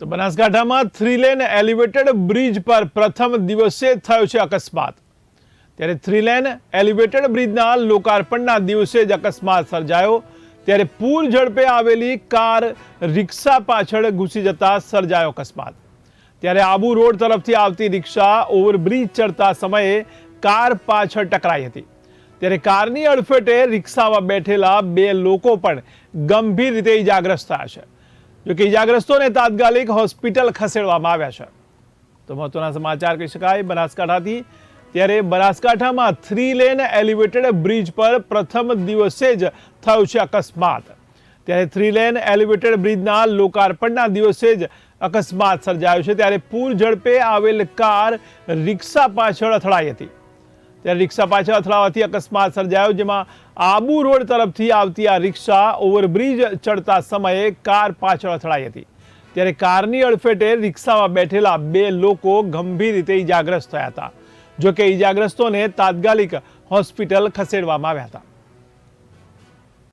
તો બનાસકાંઠામાં three lane elevated bridge પર પ્રથમ દિવસે થયો છે અકસ્માત. ત્યારે થ્રી લેન એલિવેટેડ બ્રિજના લોકાર્પણના દિવસે જ અકસ્માત સર્જાયો. ત્યારે પૂર ઝડપે આવેલી કાર રિક્ષા પાછળ ઘૂસી જતા સર્જાયો અકસ્માત. ત્યારે આબુ રોડ તરફથી આવતી રિક્ષા ઓવરબ્રિજ ચડતા સમયે કાર પાછળ ટકરાઈ હતી. ત્યારે કારની અડફેટે રિક્ષામાં બેઠેલા બે લોકો પણ ગંભીર રીતે ઇજાગ્રસ્ત થયા છે. જોકે ઇજાગ્રસ્તોને તાત્કાલિક હોસ્પિટલ ખસેડવામાં આવ્યા છે. તો મહત્વના સમાચાર કહી શકાય, બનાસકાંઠાથી. ત્યારે બનાસકાંઠામાં થ્રી લેન એલિવેટેડ બ્રિજ પર પ્રથમ દિવસે જ થયો છે અકસ્માત. ત્યારે થ્રી લેન એલિવેટેડ બ્રિજના લોકાર્પણના દિવસે જ અકસ્માત સર્જાયો છે. ત્યારે પૂર ઝડપે આવેલ કાર રિક્ષા પાછળ અથડાઈ હતી. ત્યારે રિક્ષા પાછળ અથડાવાથી અકસ્માત સર્જાયો, જેમાં આબુ રોડ તરફથી આવતી આ રિક્ષા ઓવરબ્રિજ ચડતા સમયે કાર પાછળ અથડાઈ હતી. ત્યારે કારની અડફેટે રિક્ષામાં બેઠેલા બે લોકો ગંભીર રીતે ઇજાગ્રસ્ત થયા હતા. જોકે ઇજાગ્રસ્તોને તાત્કાલિક હોસ્પિટલ ખસેડવામાં આવ્યા હતા.